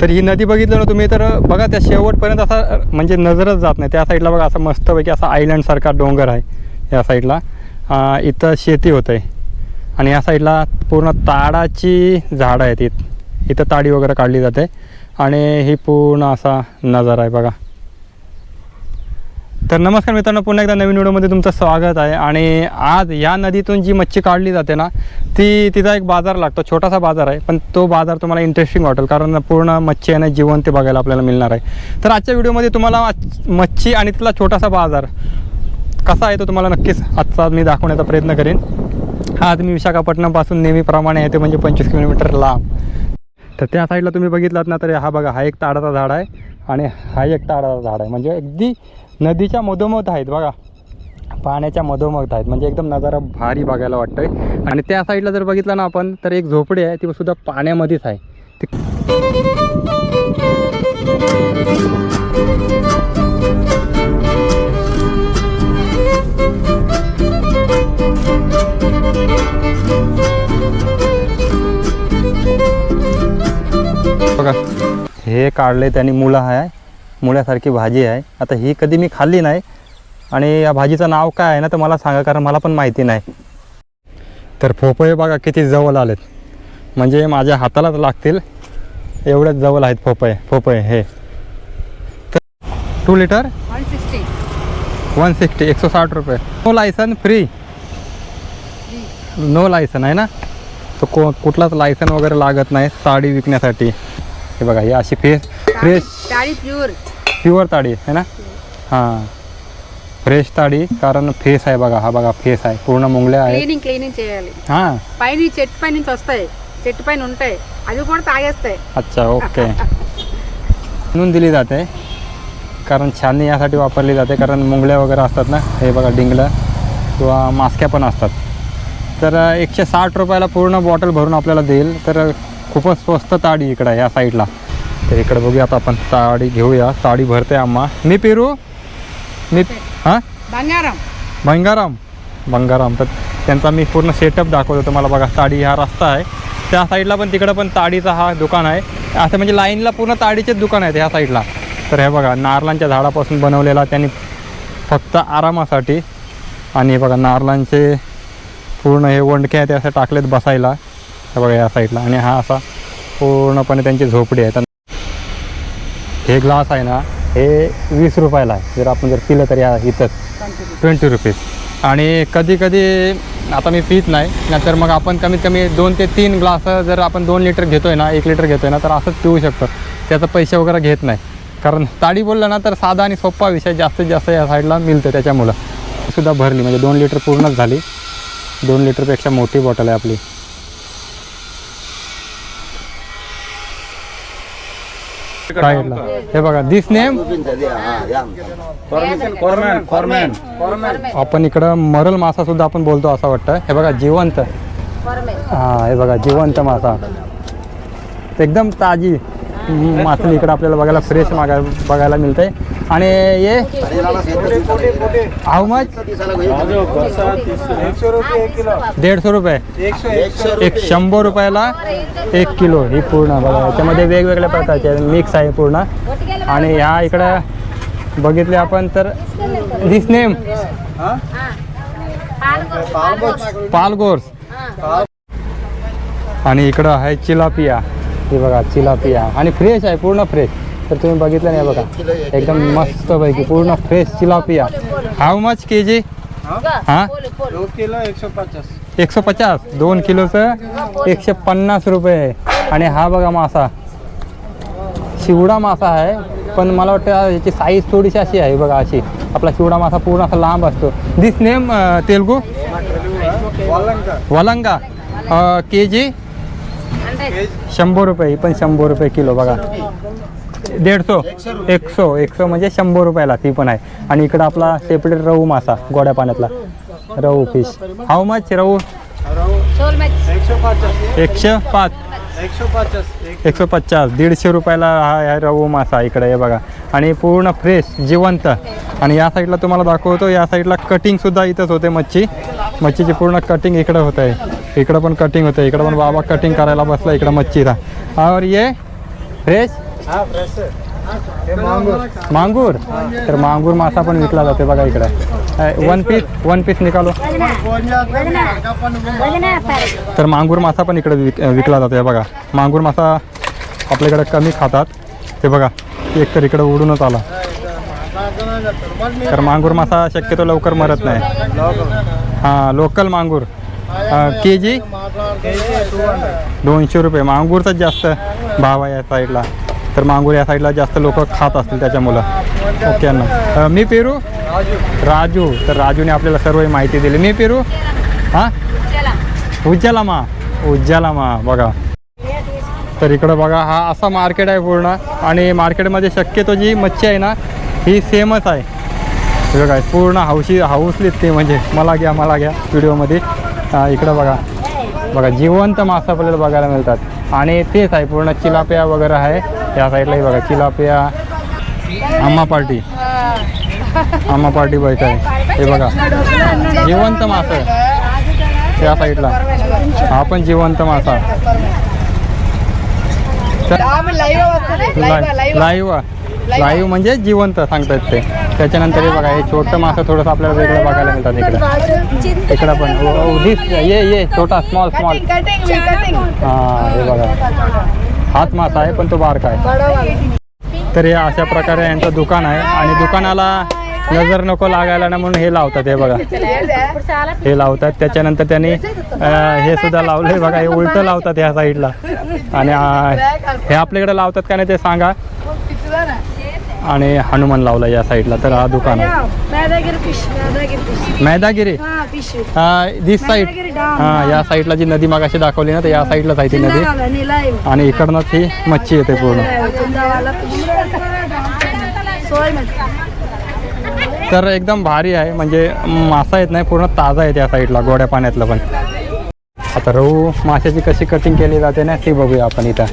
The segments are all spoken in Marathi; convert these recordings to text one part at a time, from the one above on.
तर ही नदी बघितलं ना तुम्ही तर बघा त्या शेवटपर्यंत असा म्हणजे नजरच जात नाही. त्या साईडला बघा असं मस्तपैकी असा आयलंडसारखा डोंगर आहे या साईडला. इथं शेती होतं आहे आणि या साईडला पूर्ण ताडाची झाडं आहेत इथं इथं ताडी वगैरे काढली जाते. आणि ही पूर्ण असा नजारा आहे बघा. तर नमस्कार मित्रांनो पुन्हा एकदा नवीन व्हिडिओमध्ये तुमचं स्वागत आहे. आणि आज या नदीतून जी मच्छी काढली जाते ना ती तिचा एक बाजार लागतो छोटासा बाजार आहे. पण तो बाजार तुम्हाला इंटरेस्टिंग वाटेल कारण पूर्ण मच्छी आणि जीवन ते बघायला आपल्याला मिळणार आहे. तर आजच्या व्हिडिओमध्ये तुम्हाला मच्छी आणि तिथला छोटासा बाजार कसा आहे तो तुम्हाला नक्कीच आजचा मी दाखवण्याचा प्रयत्न करेन. आज मी विशाखापट्टणमपासून नेहमीप्रमाणे येते म्हणजे पंचवीस किलोमीटर लांब. तर त्या साईडला तुम्ही बघितलात ना तर हा बघा हा एक ताडाचा झाड आहे. आणि हा एक ताडाचा झाड आहे. म्हणजे अगदी नदीच्या मधोमध आहेत बघा. पाण्याच्या मधोमध आहेत. म्हणजे एकदम नजारा भारी बघायला वाटतोय. आणि त्या साईडला जर बघितलं ना आपण तर एक झोपडी आहे ती सुद्धा पाण्यामध्येच आहे. बघा. हे काढले त्यांनी मुलं आहे मुळ्यासारखी भाजी आहे. आता ही कधी मी खाल्ली नाही. आणि या भाजीचं नाव काय आहे ना तर मला सांगा कारण मला पण माहिती नाही. तर फोपळे बघा किती जवळ आलेत. म्हणजे माझ्या हातालाच लागतील. एवढेच जवळ आहेत फोपळे फोपळे हे. तर two litre one sixty one sixty एकशे साठ रुपये. No licence free no licence आहे ना? तो को कुठलाच लायसन वगैरे लागत नाही साडी विकण्यासाठी. हे बघा ही अशी फ्रेश फ्रेश प्युअर प्युअर ताडी आहे ना हां फ्रेश ताडी कारण फेस आहे बघा हा బగా ఫేస్ आहे పూర్ణ ముంగ్లే आहे క్లీనింగ్ క్లీనింగ్ చేయాలి हां పైన ఈ చెట్టు పై నుంచి వస్తాయి చెట్టు పైన ఉంటాయి అవి కూడా తాగేస్తాయి अच्छा ओके म्हणून दिली जाते कारण छाननी यासाठी वापरली जाते कारण मुंगल्या वगैरे असतात ना हे बघा डिंगलं किंवा मास्क्या पण असतात तर एकशे साठ रुपयाला पूर्ण बॉटल भरून आपल्याला देईल तर खूपच स्वस्त ताडी इकडं आहे या साईडला तर इकडे बघूया आता आपण ताडी घेऊया. ताडी भरते आम्हा मी पेरू? मी हां? बंगाराम. बंगाराम. बंगाराम. तर त्यांचा मी पूर्ण सेटअप दाखवतो तुम्हाला बघा ताडी हा रस्ता आहे. त्या साईडला पण तिकडं पण ताडीचा हा दुकान आहे. असं म्हणजे लाईनला पूर्ण ताडीचेच दुकान आहेत ह्या साईडला तर हे बघा नारलांच्या झाडापासून बनवलेला त्यांनी फक्त आरामासाठी. आणि बघा नारलांचे पूर्ण हे वंडके आहेत ते असं टाकलेत बसायला. हे बघा या साईडला आणि हा असा पूर्णपणे त्यांची झोपडी आहे. हे ग्लास आहे ना हे वीस रुपयाला आहे. जर आपण जर पिलं तर या इथंच ट्वेंटी रुपीज आणि कधी कधी आता मी पित नाही नाहीतर मग आपण कमीत कमी दोन ते तीन ग्लास जर आपण दोन लिटर घेतोय ना एक लिटर घेतोय ना तर असंच पिऊ शकतो. त्याचा पैसे वगैरे घेत नाही. कारण ताडी बोललं ना तर साधा आणि सोप्पा विषय जास्तीत जास्त या साईडला मिळतं त्याच्यामुळं. सुद्धा भरली म्हणजे दोन लिटर पूर्णच झाली. दोन लिटरपेक्षा मोठी बॉटल आहे आपली. काय घेतला हे बघा दिस नेम आपण इकडं मरल मासा सुद्धा आपण बोलतो असं वाटतं. हे बघा जिवंत. हा हे बघा जिवंत मासा. एकदम ताजी. मासली इकडं आपल्याला बघायला फ्रेश मागा बघायला मिळते आणि ये हाऊ मच दीडशे रुपये. एक शंभर रुपयाला एक किलो ही पूर्ण बघा. याच्यामध्ये वेगवेगळ्या प्रकारचे मिक्स आहे पूर्ण. आणि ह्या इकडं बघितले आपण तर दिस नेम पालगोर्स आणि इकडं आहे चिलापिया. हे बघा चिलापिया आणि फ्रेश आहे पूर्ण फ्रेश तर तुम्ही बघितलं नाही बघा. एकदम मस्त पैकी पूर्ण फ्रेश चिलापिया हाऊ मच के जी हां? दो किलो एक सौ पचास. एकशे पचास? दोन किलोचं? एकशे पन्नास रुपये. आणि हा बघा मासा. शिवडा मासा आहे पण मला वाटतं याची साईज थोडीशी अशी आहे बघा अशी. आपला शिवडा मासा पूर्ण असा लांब असतो. दिस नेम तेलगू? वालंका. वलंगा के जी शंभर रुपये ही पण शंभर रुपये किलो बघा. दीडशो एकशो एकशो म्हणजे शंभर रुपयाला ती पण आहे. आणि इकडं आपला सेपरेट रहू मासा गोड्या पाण्यातला. रहू फिश हाऊ मच रहू एकशे पाच. एकशे पचास. दीडशे रुपयाला हा रहू मासा इकडे हे बघा. आणि पूर्ण फ्रेश जिवंत. आणि या साईडला तुम्हाला दाखवतो या साईडला कटिंगसुद्धा इथंच होते मच्छी. मच्छीची पूर्ण कटिंग इकडं होत आहे इकडं पण कटिंग होतं इकडं पण बाबा कटिंग करायला बसला इकडं मच्छीरा और ये? फ्रेश हे मांगूर. तर मांगूर मासा पण विकला जाते बघा इकडे. वन पीस वन पीस निकालो. तर मांगूर मासा पण इकडे विक विकला जातो बघा. मांगूर मासा आपल्याकडे कमी खातात. ते बघा एक तर इकडे उडूनच आला. तर मांगूर मासा शक्यतो लवकर मरत नाही. हां लोकल मांगूर. के जी दोनशे रुपये. मांगूरचाच जास्त भाव आहे या साईडला. तर मांगूर या साईडला जास्त लोक खात असतील त्याच्यामुळं ओके ना मी पेरू? राजू. तर राजूने आपल्याला सर्व माहिती दिली. मी पेरू? हां? उज्ज्वलामा. उज्ज्वलामा. बघा. तर इकडं बघा हा असा मार्केट आहे पूर्ण. आणि मार्केटमध्ये शक्यतो जी मच्छी आहे ना ही सेमच आहे. बघा पूर्ण हौशी हाऊसलीत ते म्हणजे. मला घ्या मला घ्या. व्हिडिओमध्ये. इकडं बघा. बघा जिवंत मासा आपल्याला बघायला मिळतात. आणि तेच आहे पूर्ण चिलापिया वगैरे आहे. या साईडलाही बघा चिलापिया. आम्हा पार्टी. आम्हा पार्टी बैठ आहे. हे बघा जिवंत मासा या साईडला. हा पण जिवंत मासा. लाईव्ह. लाईव्ह. म्हणजे जिवंत सांगतात ते. त्याच्यानंतर हे बघा हे छोटं मासं थोडंसं आपल्याला वेगळं बघायला मिळतात इकडे. इकडं पण. ये ये छोटा स्मॉल स्मॉल हां हे बघा. हाच मासा आहे पण तो बारका आहे. तर हे अशा प्रकारे यांचं दुकान आहे. आणि दुकानाला नजर नको लागायला ना म्हणून हे लावतात हे बघा. हे लावतात. त्याच्यानंतर त्यांनी हे सुद्धा लावलंय बघा. हे उलटं लावतात ह्या साईडला. आणि हे आपल्याकडे लावतात का नाही ते सांगा. आणि हनुमान लावला या साईडला तर हा दुकान आहे. मैदागिरी दिस साईड हा या साईडला जी नदी मागाशी दाखवली ना तर या साईडलाच आहे ती नदी. आणि इकडनंच ही मच्छी येते पूर्ण. तर एकदम भारी आहे म्हणजे मासा येत नाही पूर्ण ताजा आहे त्या साईडला गोड्या पाण्यातलं पण. आता रहू माशाची कशी कटिंग केली जाते ना ती बघूया आपण इथं.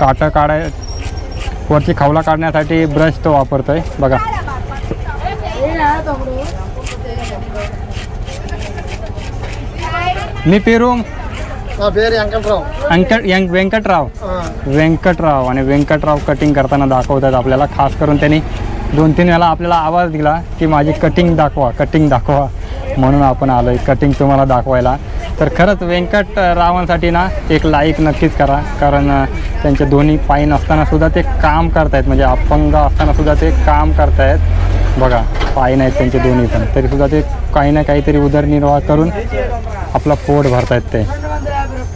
काटा काढाय वरची खावला काढण्यासाठी ब्रश तो वापरतोय. बघा. मी पेरू अंकट व्यंकटराव. व्यंकटराव. आणि व्यंकटराव कटिंग करताना दाखवतात आपल्याला खास करून त्यांनी दोन तीन वेळा आपल्याला आवाज दिला की माझी कटिंग दाखवा कटिंग दाखवा. म्हणून आपण आलो आहे कटिंग तुम्हाला दाखवायला. तर खरंच व्यंकट रावांसाठी ना एक लाईक नक्कीच करा. कारण त्यांचे दोन्ही पाय नसताना सुद्धा ते काम करतायत. म्हणजे अपंग असताना सुद्धा ते काम करतायत. बघा पाय नाहीत त्यांचे दोन्ही पण. तरीसुद्धा ते काही ना काहीतरी उदरनिर्वाह करून आपला पोट भरतायत ते.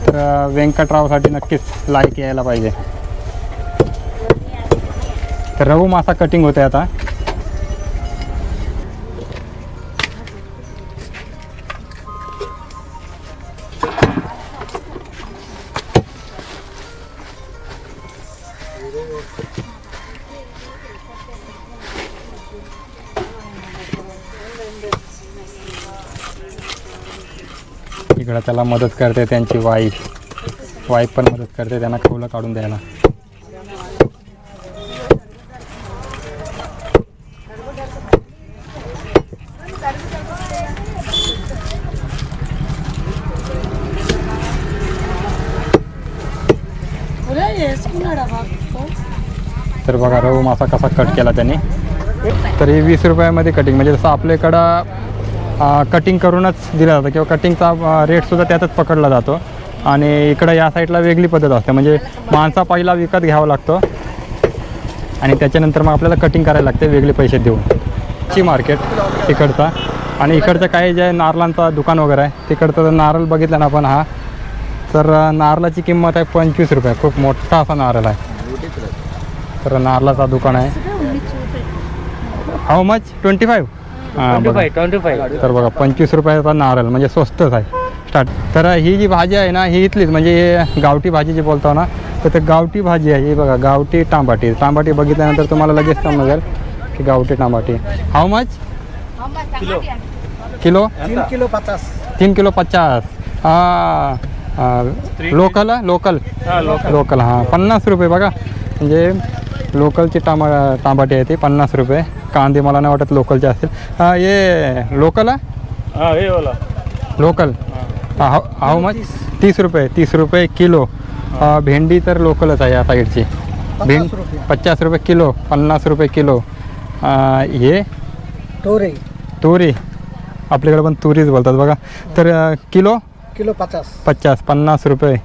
तर व्यंकटरावसाठी नक्कीच लाईक यायला पाहिजे. तर रहू मासा कटिंग होते आता. इकडं त्याला मदत करते त्यांची वाईफ वाईफ पण मदत करते त्यांना खवलं काढून द्यायला. तर बघा रहू मासा कसा कट केला त्याने. तर हे वीस रुपयामध्ये कटिंग म्हणजे जसं आपल्याकडं कटिंग करूनच दिला जातं किंवा कटिंगचा रेटसुद्धा त्यातच पकडला जातो. आणि इकडं या साईडला वेगळी पद्धत असते म्हणजे माणसा पहिला विकत घ्यावा लागतो. आणि त्याच्यानंतर मग आपल्याला कटिंग करायला लागते वेगळे पैसे देऊन. ची मार्केट तिकडचा. आणि इकडचं काही जे नारळांचा दुकान वगैरे आहे तिकडचं नारळ बघितलं ना आपण हा. तर नारळाची किंमत आहे पंचवीस रुपये. खूप मोठा असा नारळ आहे. तर नारळाचा दुकान आहे. How much twenty five? हां ट्वेंटी फाईव्ह तर बघा पंचवीस रुपयाचा नारळ म्हणजे स्वस्तच आहे. स्टार्ट तर ही जी भाजी आहे ना ही इथलीच म्हणजे गावठी भाजी जी बोलतो ना तर ते गावठी भाजी आहे. ही बघा गावठी टांबाटी टांबाटी बघितल्यानंतर तुम्हाला लगेच समजेल की गावठी टांबाटी how much kilo. Kilo? Kilo पचास. तीन किलो पचास. लोकल लोकल लोकल हां? पन्नास रुपये बघा. म्हणजे लोकलची टामा टांबाटी आहे ती पन्नास रुपये. कांदे मला नाही वाटत लोकलचे असतील. हा, ये लोकल आहे लोकल हाऊ मच तीस. रुपये तीस रुपये किलो. भेंडी तर लोकलच आहे या साईडची. भेंड रुपये. पचास रुपये किलो पन्नास रुपये किलो. हे टोरे तुरी. आपल्याकडे पण तुरीच बोलतात बघा. तर किलो? किलो पचास. पचास पन्नास रुपये.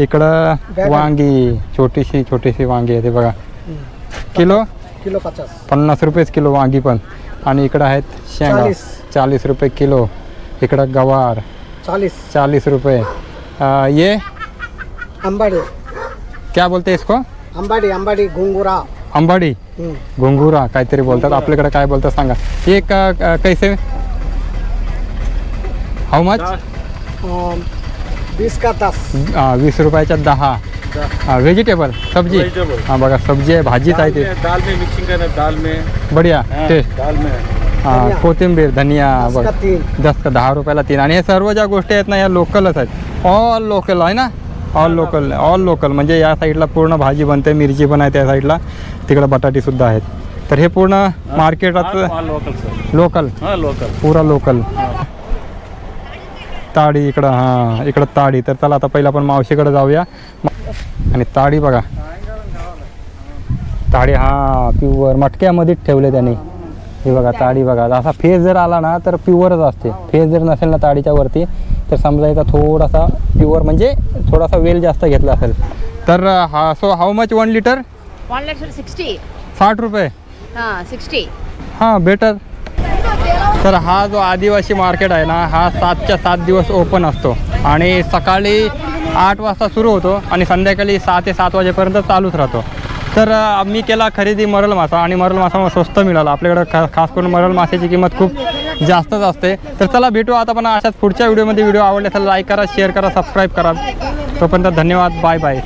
इकडं. वांगी छोटीशी छोटीशी वांगी आहे ते बघा. किलो? किलो पचास. पन्नास रुपयेच किलो वांगी पण. आणि इकडं आहेत शेंगा. चाळीस. चाळीस रुपये किलो. इकडं गवार. चालीस चालीस रुपये. ये. अंबाडी क्या बोलते इसको? अंबाडी अंबाडी घुंगुरा. अंबाडी. घुंगुरा काहीतरी बोलतात. आपल्याकडे काय बोलतात सांगा. हे क- क- कैसे? हाऊ मच अं, बीस का दस वीस रुपयाच्या दहा. व्हेजिटेबल सब्जी. Vegetable. हां बघा सब्जी आहे भाजीच आहे ते. दाल में मिक्सिंग करना दाल में. बढिया हाँ, टेस्ट. दाल में. हां धनिया. कोथिंबीर धनिया दस बघ. का तीन. दस का दहा रुपयाला तीन. आणि हे सर्व ज्या गोष्टी आहेत ना या लोकलच आहेत. ऑल लोकल आहे ना? ऑल लोकल ऑल लोकल म्हणजे या साईडला पूर्ण भाजी बनते मिरची पण आहे त्या साईडला तिकडं बटाटीसुद्धा आहेत. तर हे पूर्ण मार्केटात हाँ लोकल सर लोकल हाँ लोकल पुरा लोकल ताडी इकडं हां इकडं ताडी. तर चला आता पहिला आपण मावशीकडे जाऊया. आणि ताडी बघा. ताडी हा प्युअर मटक्यामध्येच ठेवले त्यांनी. हे बघा ताडी बघा. असा फेस जर आला ना तर प्युअरच असते. फेस जर नसेल ना ताडीच्या वरती तर समजायचा थोडासा प्युअर म्हणजे थोडासा वेल जास्त घेतला असेल. तर हा so how much one litre One liter sixty. साठ रुपये. Ah, sixty. हां बेटर तर हा जो आदिवासी मार्केट आहे ना हा सातच्या सात दिवस ओपन असतो. आणि सकाळी आठ वाजता सुरू होतो आणि संध्याकाळी सहा ते सात वाजेपर्यंत चालूच राहतो. तर मी केला खरेदी मरल मासा आणि मरल मासा स्वस्त मिळाला. आपल्याकडं खा खास करून मरल माशाची किंमत खूप जास्तच असते. तर चला भेटू आता पण अशाच पुढच्या व्हिडिओमध्ये. व्हिडिओ आवडले तर लाईक करा शेअर करा सबस्क्राईब करा. तोपर्यंत धन्यवाद. Bye bye